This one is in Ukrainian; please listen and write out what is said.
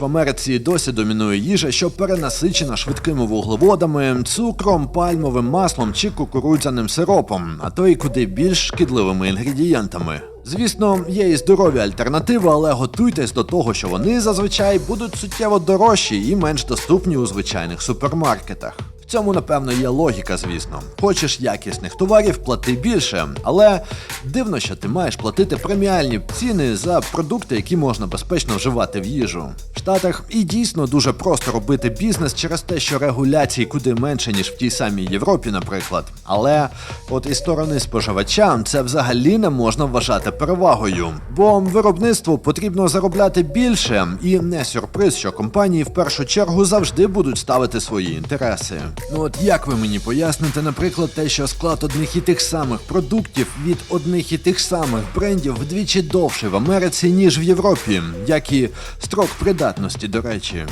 В Америці досі домінує їжа, що перенасичена швидкими вуглеводами, цукром, пальмовим маслом чи кукурудзяним сиропом, а то й куди більш шкідливими інгредієнтами. Звісно, є і здорові альтернативи, але готуйтесь до того, що вони зазвичай будуть суттєво дорожчі і менш доступні у звичайних супермаркетах. Цьому, напевно, є логіка, звісно. Хочеш якісних товарів, плати більше. Але дивно, що ти маєш платити преміальні ціни за продукти, які можна безпечно вживати в їжу. В Штатах і дійсно дуже просто робити бізнес через те, що регуляцій куди менше, ніж в тій самій Європі, наприклад. Але от із сторони споживача це взагалі не можна вважати перевагою, бо виробництву потрібно заробляти більше, і не сюрприз, що компанії в першу чергу завжди будуть ставити свої інтереси. Ну от як ви мені поясните, наприклад, те, що склад одних і тих самих продуктів від одних і тих самих брендів вдвічі довший в Америці, ніж в Європі, як і строк придатності, до речі.